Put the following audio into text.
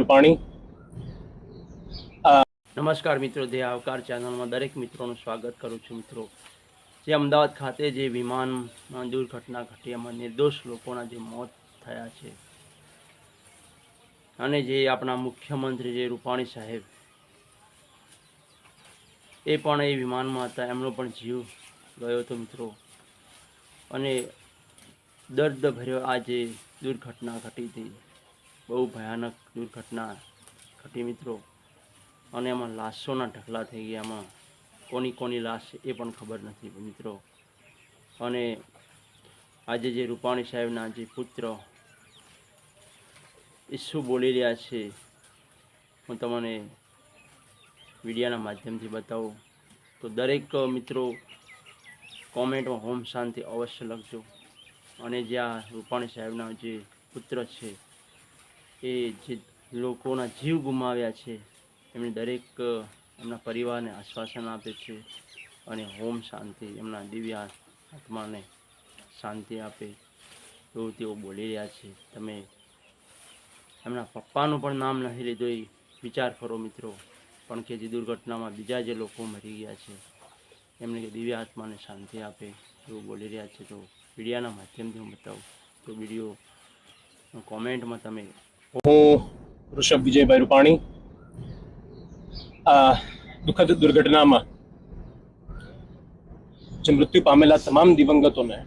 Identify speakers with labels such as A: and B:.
A: રૂપાણી.
B: નમસ્કાર મિત્રો, જે આવકાર ચેનલમાં દરેક મિત્રોનું સ્વાગત કરું છું મિત્રો. જે અમદાવાદ ખાતે જે વિમાનમાં દુર્ઘટના ઘટી, એમાં નિર્દોષ લોકોના જે મોત થયા છે, અને જે આપણા મુખ્યમંત્રી જે રૂપાણી સાહેબ, એ પણ એ વિમાનમાં હતા, એમનો પણ જીવ ગયો હતો મિત્રો. અને દર્દ ભર્યો આ જે દુર્ઘટના ઘટી હતી. બહુ ભયાનક દુર્ઘટના ઘટી મિત્રો. અને એમાં લાશોના ઢગલા થઈ ગયા. એમાં કોની કોની લાશ એ પણ ખબર નથી મિત્રો. અને આજે જે રૂપાણી સાહેબના જે પુત્ર એ બોલી રહ્યા છે, હું તમને વિડીયાના માધ્યમથી બતાવું. તો દરેક મિત્રો કોમેન્ટમાં હોમ શાંતિ અવશ્ય લખજો. અને જે આ રૂપાણી સાહેબના જે પુત્ર છે એ જે લોકોના જીવ ગુમાવ્યા છે, એમણે દરેક એમના પરિવારને આશ્વાસન આપે છે અને હોમ શાંતિ, એમના દિવ્ય આત્માને શાંતિ આપે એવું તેઓ બોલી રહ્યા છે. તમે એમના પપ્પાનું પણ નામ નથી લીધું, એ વિચાર કરો મિત્રો. પણ કે જે દુર્ઘટનામાં બીજા જે લોકો મરી ગયા છે, એમને કે દિવ્ય આત્માને શાંતિ આપે એવું બોલી રહ્યા છે. તો મીડિયાના માધ્યમથી હું બતાવું. તો વીડિયો, કોમેન્ટમાં તમે
A: હું ઋષભ વિજયભાઈ રૂપાણી. આ દુઃખદ દુર્ઘટનામાં જે મૃત્યુ પામેલા તમામ દિવંગતોને